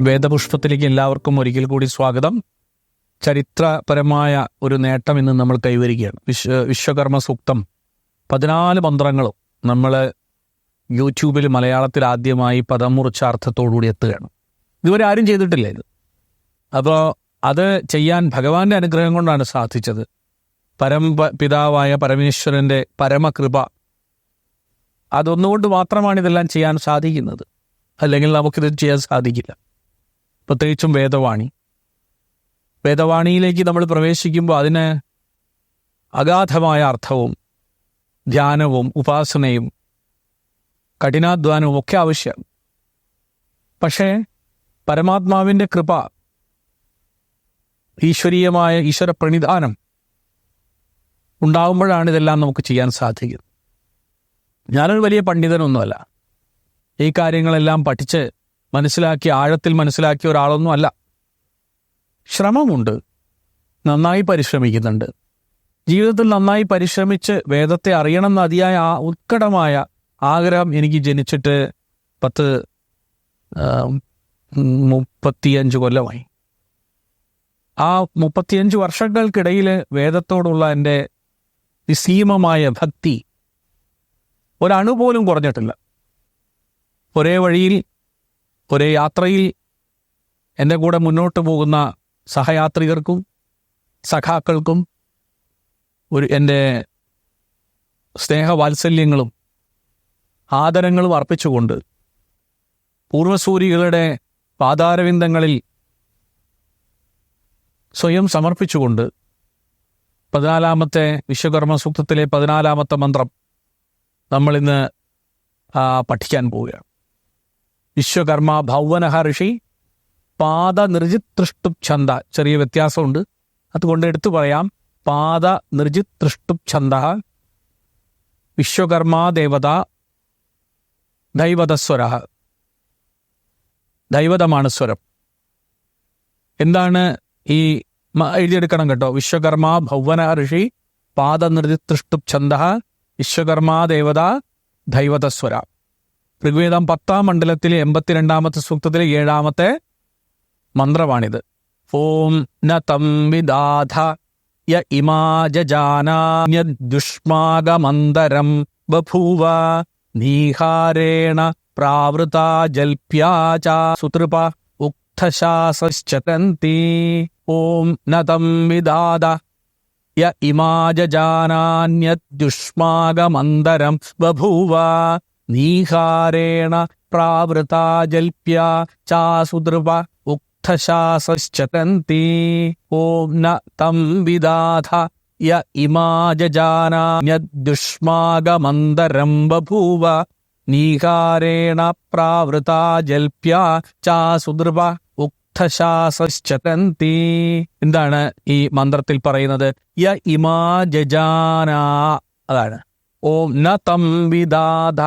വേദപുഷ്പത്തിലേക്ക് എല്ലാവർക്കും ഒരിക്കൽ കൂടി സ്വാഗതം. ചരിത്രപരമായ ഒരു നേട്ടം ഇന്ന് നമ്മൾ കൈവരിക്കുകയാണ്. വിശ്വ വിശ്വകർമ്മ സൂക്തം. പതിനാല് മന്ത്രങ്ങളും നമ്മൾ യൂട്യൂബിൽ മലയാളത്തിൽ ആദ്യമായി പദം മുറിച്ച അർത്ഥത്തോടുകൂടി എത്തുകയാണ്. ഇതുവരെ ആരും ചെയ്തിട്ടില്ല ഇത്. അപ്പോൾ അത് ചെയ്യാൻ ഭഗവാന്റെ അനുഗ്രഹം കൊണ്ടാണ് സാധിച്ചത്. പരമ പിതാവായ പരമേശ്വരന്റെ പരമകൃപ. അതൊന്നുകൊണ്ട് മാത്രമാണ് ഇതെല്ലാം ചെയ്യാൻ സാധിക്കുന്നത്. അല്ലെങ്കിൽ നമുക്കിത് ചെയ്യാൻ സാധിക്കില്ല. പ്രത്യേകിച്ചും വേദവാണി. വേദവാണിയിലേക്ക് നമ്മൾ പ്രവേശിക്കുമ്പോൾ അതിന് അഗാധമായ അർത്ഥവും ധ്യാനവും ഉപാസനയും കഠിനാധ്വാനവും ഒക്കെ ആവശ്യം. പക്ഷേ പരമാത്മാവിന്റെ കൃപ ഈശ്വരീയമായ ഈശ്വര പ്രണിധാനം ഉണ്ടാകുമ്പോഴാണ് ഇതെല്ലാം നമുക്ക് ചെയ്യാൻ സാധിക്കുന്നത്. ഞാനൊരു വലിയ പണ്ഡിതനൊന്നുമല്ല. ഈ കാര്യങ്ങളെല്ലാം പഠിച്ച് മനസ്സിലാക്കി ആഴത്തിൽ മനസ്സിലാക്കിയ ഒരാളൊന്നും അല്ല. ശ്രമമുണ്ട്. നന്നായി പരിശ്രമിക്കുന്നുണ്ട്. ജീവിതത്തിൽ നന്നായി പരിശ്രമിച്ച് വേദത്തെ അറിയണമെന്ന് അതിയായ ആ ഉത്കടമായ ആഗ്രഹം എനിക്ക് ജനിച്ചിട്ട് പത്ത് മുപ്പത്തിയഞ്ച് കൊല്ലമായി. ആ മുപ്പത്തിയഞ്ച് വർഷങ്ങൾക്കിടയിൽ വേദത്തോടുള്ള എന്റെ നിസീമമായ ഭക്തി ഒരണു പോലും കുറഞ്ഞിട്ടില്ല. ഒരേ വഴിയിൽ ഒരേ യാത്രയിൽ എന്റെ കൂടെ മുന്നോട്ട് പോകുന്ന സഹയാത്രികർക്കും സഖാക്കൾക്കും ഒരു എന്റെ സ്നേഹവാത്സല്യങ്ങളും ആദരങ്ങളും അർപ്പിച്ചുകൊണ്ട് പൂർവസൂരികളുടെ പാതാരവിന്ദങ്ങളിൽ സ്വയം സമർപ്പിച്ചുകൊണ്ട് പതിനാലാമത്തെ വിശ്വകർമ്മ സൂക്തത്തിലെ പതിനാലാമത്തെ മന്ത്രം നമ്മളിന്ന് പഠിക്കാൻ പോവുകയാണ്. വിശ്വകർമ്മ ഭൗവനഹ ഋഷി പാദ നിർജിതൃഷ്ടു ഛന്ദ ചെറിയ വ്യത്യാസമുണ്ട്. അതുകൊണ്ട് എടുത്തു പറയാം. പാദ നിർജിതൃഷ്ടു ഛന്ദ വിശ്വകർമാ ദേവത ദൈവതസ്വര. ദൈവതമാണ് സ്വരം. എന്താണ് ഈ എഴുതിയെടുക്കണം കേട്ടോ. വിശ്വകർമ്മ ഭൗവന ഋഷി നിർജിതൃഷ്ടു ഛന്ദ വിശ്വകർമാ ദേവത ദൈവതസ്വര. ഋഗ്വേദം പത്താം മണ്ഡലത്തിലെ എൺപത്തിരണ്ടാമത്തെ സൂക്തത്തിലെ ഏഴാമത്തെ മന്ത്രമാണിത്. ഓം ന തം വിദാധ യ ഇമാജാനാന്യദുഷ്മാകമന്തരം ബഭൂവ നീഹാരേണ പ്രാവൃതാ ജൽപ്യാച സുതൃപ ഉക്തശാസശ്ചതന്തി ഓം ന തം വിദാദ യ ഇമാജാനാന്യദുഷ്മാകമന്തരം ബഭൂവ നീഹാരേണ പ്രാവൃതാ ജൽപ്യ ചാസുദൃവ ഉക്തശാസശ്ചതന്തി ഓം ന തം വിദാഥ യ ഇമാജാനാന്യദുഷ്മാകമന്തരം ബഭൂവ നീഹാരേണ പ്രാവൃതാ ജൽപ്യ ചാസുദൃവ ഉക്തശാസശ്ചതന്തി എന്താണ് ഈ മന്ത്രത്തിൽ പറയുന്നത്? യ ഇമാ ഇമാജാന അതാണ്. ഓം ന വിദാധ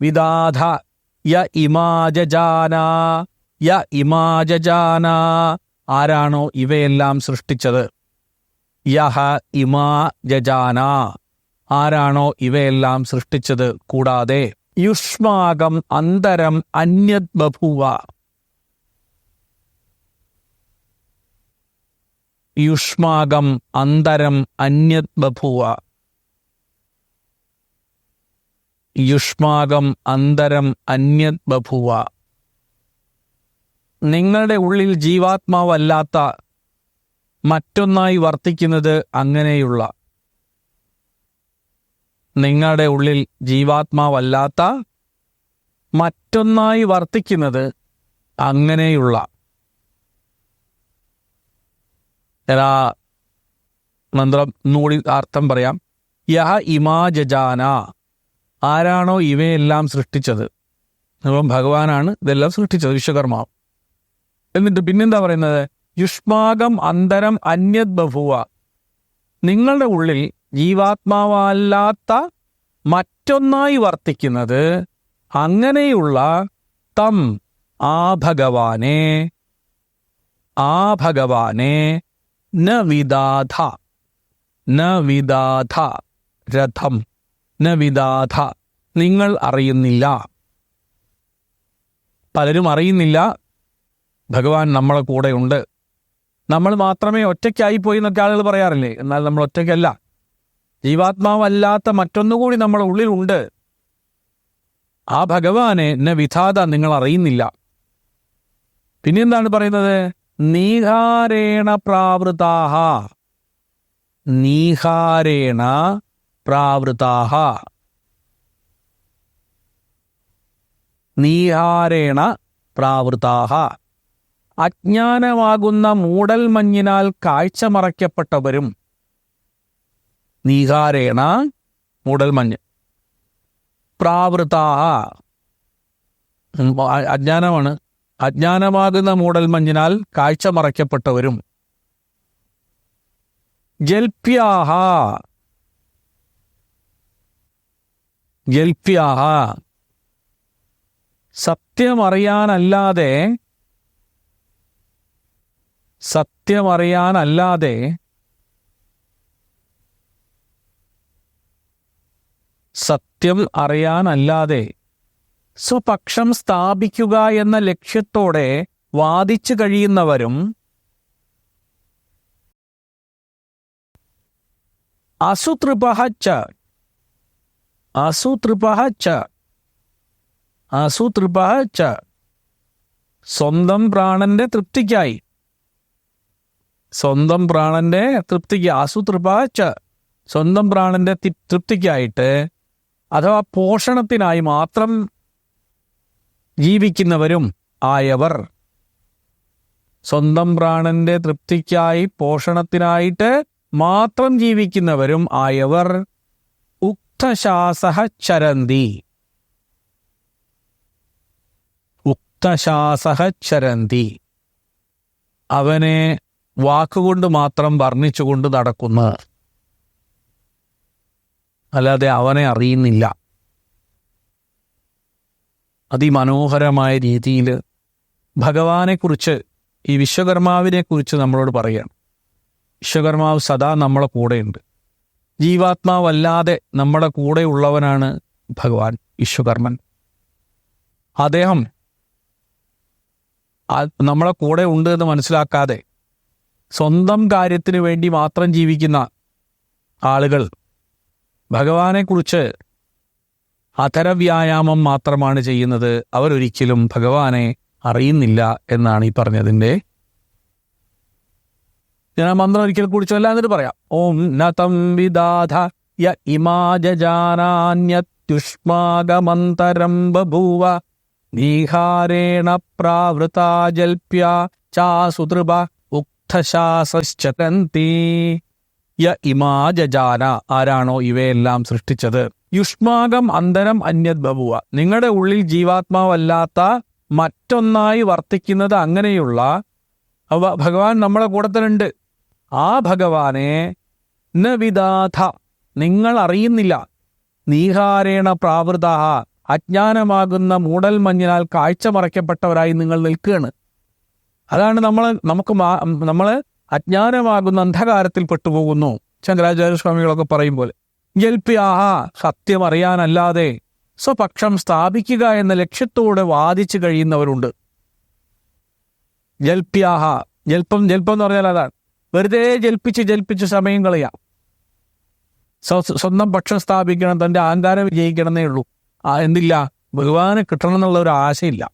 വിദാധ യ ഇമാജാന യ ഇമാജാന ആരാണോ ഇവയെല്ലാം സൃഷ്ടിച്ചത്? യഹ ഇമാ ജജാന ആരാണോ ഇവയെല്ലാം സൃഷ്ടിച്ചത്? കൂടാതെ യുഷ്മാകം അന്തരം അന്യത് ബഭൂവ യുഷ്മാകം അന്തരം അന്യത് ബഭൂവ യുഷ്മാകം അന്തരം അന്യത് ബഭുവ. നിങ്ങളുടെ ഉള്ളിൽ ജീവാത്മാവല്ലാത്ത മറ്റൊന്നായി വർത്തിക്കുന്നത് അങ്ങനെയുള്ള. നിങ്ങളുടെ ഉള്ളിൽ ജീവാത്മാവല്ലാത്ത മറ്റൊന്നായി വർത്തിക്കുന്നത് അങ്ങനെയുള്ള. എടാ മന്ത്രം നൂടി അർത്ഥം പറയാം. യഹ ഇമാജാന ആരാണോ ഇവയെല്ലാം സൃഷ്ടിച്ചത്? അപ്പം ഭഗവാനാണ് ഇതെല്ലാം സൃഷ്ടിച്ചത് വിശ്വകർമാവ്. എന്നിട്ട് പിന്നെന്താ പറയുന്നത്? യുഷ്മാകം അന്തരം അന്യത് ബഭുവ നിങ്ങളുടെ ഉള്ളിൽ ജീവാത്മാവല്ലാത്ത മറ്റൊന്നായി വർത്തിക്കുന്നത് അങ്ങനെയുള്ള തം ആ ഭഗവാനെ ആ ഭഗവാനെ ന വിദാധ ന വിദാധ രഥം. ന വിദാഥ നിങ്ങൾ അറിയുന്നില്ല. പലരും അറിയുന്നില്ല. ഭഗവാൻ നമ്മളെ കൂടെയുണ്ട്. നമ്മൾ മാത്രമേ ഒറ്റയ്ക്കായിപ്പോയി എന്നൊക്കെ ആളുകൾ പറയാറില്ലേ? എന്നാൽ നമ്മൾ ഒറ്റയ്ക്കല്ല. ജീവാത്മാവല്ലാത്ത മറ്റൊന്നുകൂടി നമ്മുടെ ഉള്ളിലുണ്ട്. ആ ഭഗവാനെ എന്നെ വിധാത നിങ്ങൾ അറിയുന്നില്ല. പിന്നെന്താണ് പറയുന്നത്? നീഹാരേണ പ്രാവൃതാഹ. നീഹാരേണ പ്രാവൃതാഹ. നീഹാരേണ പ്രാവൃതാഹ. അജ്ഞാനമാകുന്ന മൂടൽ മഞ്ഞിനാൽ കാഴ്ച മറയ്ക്കപ്പെട്ടവരും. നീഹാരേണ മൂടൽ മഞ്ഞ്. പ്രാവൃതാഹ. അജ്ഞാനമാണ്. അജ്ഞാനമാകുന്ന മൂടൽ മഞ്ഞിനാൽ കാഴ്ച മറയ്ക്കപ്പെട്ടവരും. ജൽപ്യാഹ. ജൽപ്യാഹ സത്യമറിയാനല്ലാതെ സത്യമറിയാനല്ലാതെ സത്യം അറിയാനല്ലാതെ സ്വപക്ഷം സ്ഥാപിക്കുക എന്ന ലക്ഷ്യത്തോടെ വാദിച്ചു കഴിയുന്നവരും അസുതൃപഹച്ച അസുതൃപഹച്ച അസുതൃപഹച്ച സ്വന്തം പ്രാണന്റെ തൃപ്തിക്കായി. സ്വന്തം പ്രാണന്റെ തൃപ്തിക്ക് അസുതൃപഹച്ച സ്വന്തം പ്രാണന്റെ തൃപ്തിക്കായിട്ട് അഥവാ പോഷണത്തിനായി മാത്രം ജീവിക്കുന്നവരും ആയവർ. സ്വന്തം പ്രാണന്റെ തൃപ്തിക്കായി പോഷണത്തിനായിട്ട് മാത്രം ജീവിക്കുന്നവരും ആയവർ. ഉക്തശാസഹ ചരന്തി ഉക്തശാസഹ ചരന്തി അവനെ വാക്കുകൊണ്ട് മാത്രം വർണിച്ചുകൊണ്ട് നടക്കുന്ന. അല്ലാതെ അവനെ അറിയുന്നില്ല. അതിമനോഹരമായ രീതിയിൽ ഭഗവാനെക്കുറിച്ച് ഈ വിശ്വകർമാവിനെക്കുറിച്ച് നമ്മളോട് പറയണം. വിശ്വകർമാവ് സദാ നമ്മളെ കൂടെയുണ്ട്. ജീവാത്മാവല്ലാതെ നമ്മുടെ കൂടെ ഉള്ളവനാണ് ഭഗവാൻ വിശ്വകർമ്മൻ. അദ്ദേഹം നമ്മളെ കൂടെ ഉണ്ട് എന്ന് മനസ്സിലാക്കാതെ സ്വന്തം കാര്യത്തിന് വേണ്ടി മാത്രം ജീവിക്കുന്ന ആളുകൾ ഭഗവാനെക്കുറിച്ച് അധരവ്യായാമം മാത്രമാണ് ചെയ്യുന്നത്. അവരൊരിക്കലും ഭഗവാനെ അറിയുന്നില്ല എന്നാണ് ഈ പറഞ്ഞതിന്റെ ഞാൻ മന്ത്രം ഒരിക്കൽ കൂടി ചൊല്ലാൻ എന്നിട്ട് പറയാം. ഓം നതം വിദാധ യ ഇമാജാനാന്യത്യുഷ്മാകമന്തരം ബഭൂവ നീഹാരേണ പ്രാവൃത ജൽപ്യ ചാസുതൃപ ഉക്തശാസശ്ചതന്തി യ ഇമാജാന ആരാണോ ഇവയെല്ലാം സൃഷ്ടിച്ചത്? യുഷ്മാകം അന്തരം അന്യത് ബഭുവ നിങ്ങളുടെ ഉള്ളിൽ ജീവാത്മാവല്ലാത്ത മറ്റൊന്നായി വർത്തിക്കുന്നത് അങ്ങനെയുള്ള ഭഗവാൻ നമ്മളെ കൂടെ തന്നെ ഉണ്ട്. ആ ഭഗവാനെ ന വിദാഥ നിങ്ങൾ അറിയുന്നില്ല. നീഹാരേണ പ്രാവൃത അജ്ഞാനമാകുന്ന മൂടൽ മഞ്ഞിനാൽ കാഴ്ച മറയ്ക്കപ്പെട്ടവരായി നിങ്ങൾ നിൽക്കുകയാണ്. അതാണ് നമ്മൾ നമുക്ക് നമ്മൾ അജ്ഞാനമാകുന്ന അന്ധകാരത്തിൽ പെട്ടുപോകുന്നു. ശങ്കരാചാര്യ സ്വാമികളൊക്കെ പറയും പോലെ. ജൽപ്യാഹ സത്യം അറിയാനല്ലാതെ സ്വപക്ഷം സ്ഥാപിക്കുക എന്ന ലക്ഷ്യത്തോടെ വാദിച്ചു കഴിയുന്നവരുണ്ട്. ജൽപ്യാഹ ജൽപ്പം ജൽപ്പം എന്ന് പറഞ്ഞാൽ അതാണ്. വെറുതെ ജൽപ്പിച്ച് ജൽപ്പിച്ച് സമയം കളയാം. സ്വ- സ്വന്തം പക്ഷം സ്ഥാപിക്കണം തന്റെ അഹങ്കാരം വിജയിക്കണമെന്നേ ഉള്ളൂ. ആ എന്തില്ല? ഭഗവാനെ കിട്ടണം എന്നുള്ള ഒരു ആശയില്ല.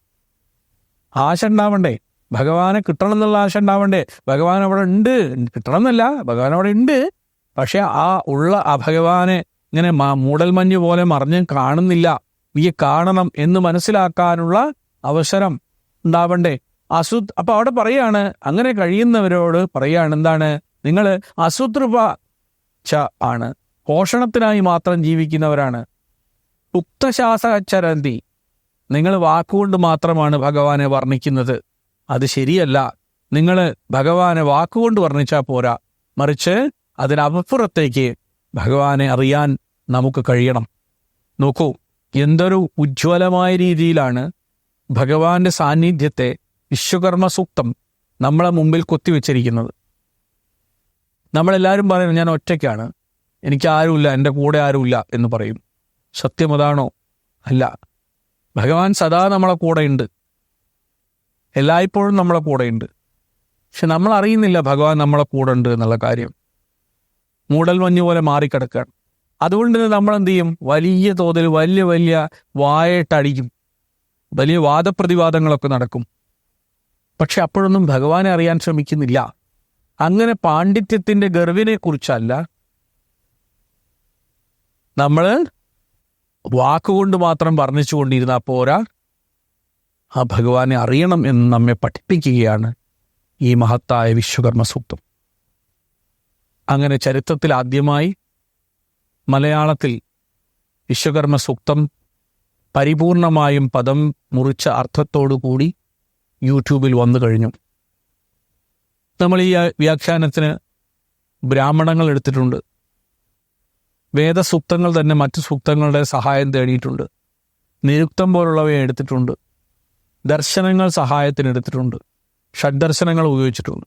ആശ ഉണ്ടാവണ്ടേ? ഭഗവാനെ കിട്ടണം എന്നുള്ള ആശ ഉണ്ടാവണ്ടേ? ഭഗവാൻ അവിടെ ഉണ്ട്. കിട്ടണം എന്നല്ല ഭഗവാൻ അവിടെ ഉണ്ട്. പക്ഷെ ആ ഉള്ള ആ ഭഗവാനെ ഇങ്ങനെ മൂടൽ മൂടൽമഞ്ഞ് പോലെ മറിഞ്ഞ് കാണുന്നില്ല. ഈ കാണണം എന്ന് മനസ്സിലാക്കാനുള്ള അവസരം ഉണ്ടാവണ്ടേ? അസു അപ്പൊ അവിടെ പറയാണ് അങ്ങനെ കഴിയുന്നവരോട് പറയാണ് എന്താണ്? നിങ്ങൾ അസുതൃപ ച ആണ്. പോഷണത്തിനായി മാത്രം ജീവിക്കുന്നവരാണ്. ഉക്തശാസചരന്തി നിങ്ങൾ വാക്കുകൊണ്ട് മാത്രമാണ് ഭഗവാനെ വർണിക്കുന്നത്. അത് ശരിയല്ല. നിങ്ങൾ ഭഗവാനെ വാക്കുകൊണ്ട് വർണിച്ചാൽ പോരാ. മറിച്ച് അതിനപ്പുറത്തേക്ക് ഭഗവാനെ അറിയാൻ നമുക്ക് കഴിയണം. നോക്കൂ എന്തൊരു ഉജ്ജ്വലമായ രീതിയിലാണ് ഭഗവാന്റെ സാന്നിധ്യത്തെ വിശ്വകർമ്മ സൂക്തം നമ്മളെ മുമ്പിൽ കൊത്തിവെച്ചിരിക്കുന്നത്. നമ്മളെല്ലാവരും പറയും ഞാൻ ഒറ്റയ്ക്കാണ്. എനിക്ക് ആരുമില്ല. എന്റെ കൂടെ ആരുമില്ല എന്ന് പറയും. സത്യം അതാണോ? അല്ല. ഭഗവാൻ സദാ നമ്മളെ കൂടെയുണ്ട്. എല്ലായ്പ്പോഴും നമ്മളെ കൂടെയുണ്ട്. പക്ഷെ നമ്മൾ അറിയുന്നില്ല ഭഗവാൻ നമ്മളെ കൂടെ ഉണ്ട് എന്നുള്ള കാര്യം. മൂടൽ മഞ്ഞ് പോലെ മാറിക്കിടക്കുകയാണ്. അതുകൊണ്ട് തന്നെ നമ്മൾ എന്ത് ചെയ്യും? വലിയ തോതിൽ വലിയ വലിയ വായട്ടടിക്കും. വലിയ വാദപ്രതിവാദങ്ങളൊക്കെ നടക്കും. പക്ഷെ അപ്പോഴൊന്നും ഭഗവാനെ അറിയാൻ ശ്രമിക്കുന്നില്ല. അങ്ങനെ പാണ്ഡിത്യത്തിന്റെ ഗർവിനെ കുറിച്ചല്ല നമ്മൾ വാക്കുകൊണ്ട് മാത്രം വർണിച്ചുകൊണ്ടിരുന്നാൽ പോരാ. ആ ഭഗവാനെ അറിയണം എന്ന് നമ്മെ പഠിപ്പിക്കുകയാണ് ഈ മഹത്തായ വിശ്വകർമ്മ സൂക്തം അങ്ങനെ ചരിത്രത്തിൽ ആദ്യമായി മലയാളത്തിൽ വിശ്വകർമ്മ സൂക്തം പരിപൂർണമായും പദം മുറിച്ച അർത്ഥത്തോടു കൂടി യൂട്യൂബിൽ വന്നു കഴിഞ്ഞു. നമ്മൾ ഈ വ്യാഖ്യാനത്തിന് ബ്രാഹ്മണങ്ങൾ എടുത്തിട്ടുണ്ട്. വേദസൂക്തങ്ങൾ തന്നെ മറ്റു സൂക്തങ്ങളുടെ സഹായം തേടിയിട്ടുണ്ട്. നിരുക്തം പോലുള്ളവയെ എടുത്തിട്ടുണ്ട്. ദർശനങ്ങൾ സഹായത്തിന് എടുത്തിട്ടുണ്ട്. ഷഡ്ദർശനങ്ങൾ ഉപയോഗിച്ചിട്ടുണ്ട്.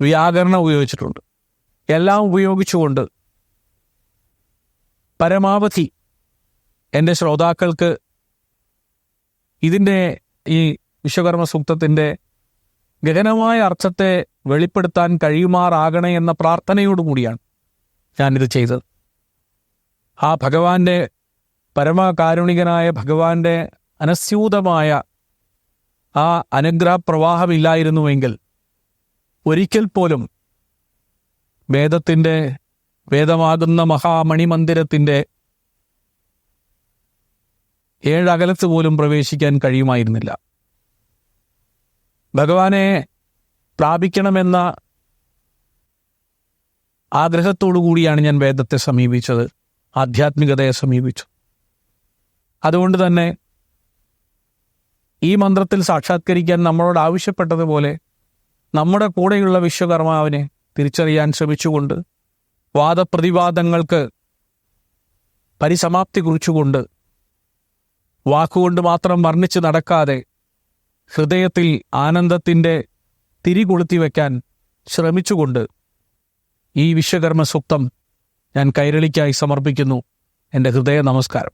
വ്യാകരണം ഉപയോഗിച്ചിട്ടുണ്ട്. എല്ലാം ഉപയോഗിച്ചുകൊണ്ട് പരമാവധി എന്റെ ശ്രോതാക്കൾക്ക് ഇതിന്റെ ഈ വിശ്വകർമ്മ സൂക്തത്തിന്റെ ഗഹനമായ അർത്ഥത്തെ വെളിപ്പെടുത്താൻ കഴിയുമാറാകണേ എന്ന പ്രാർത്ഥനയോടുകൂടിയാണ് ഞാനിത് ചെയ്തത്. ആ ഭഗവാന്റെ പരമകാരുണികനായ ഭഗവാന്റെ അനസ്യൂതമായ ആ അനുഗ്രഹപ്രവാഹമില്ലായിരുന്നുവെങ്കിൽ ഒരിക്കൽ പോലും വേദത്തിന്റെ വേദമാകുന്ന മഹാമണിമന്ദിരത്തിന്റെ ഏഴകലത്ത് പോലും പ്രവേശിക്കാൻ കഴിയുമായിരുന്നില്ല. ഭഗവാനെ പ്രാപിക്കണമെന്ന ആഗ്രഹത്തോടു കൂടിയാണ് ഞാൻ വേദത്തെ സമീപിച്ചത് ആധ്യാത്മികതയെ സമീപിച്ചു. അതുകൊണ്ട് തന്നെ ഈ മന്ത്രത്തിൽ സാക്ഷാത്കരിക്കാൻ നമ്മളോട് ആവശ്യപ്പെട്ടതുപോലെ നമ്മുടെ കൂടെയുള്ള വിശ്വകർമാവിനെ തിരിച്ചറിയാൻ ശ്രമിച്ചുകൊണ്ട് വാദപ്രതിവാദങ്ങൾക്ക് പരിസമാപ്തി കുറിച്ചുകൊണ്ട് വാക്കുകൊണ്ട് മാത്രം വർണിച്ച് നടക്കാതെ ഹൃദയത്തിൽ ആനന്ദത്തിന്റെ തിരി കൊളുത്തി വയ്ക്കാൻ ശ്രമിച്ചുകൊണ്ട് ഈ വിശ്വകർമ്മ സൂക്തം ഞാൻ കൈരളിക്കായി സമർപ്പിക്കുന്നു. എന്റെ ഹൃദയ നമസ്കാരം.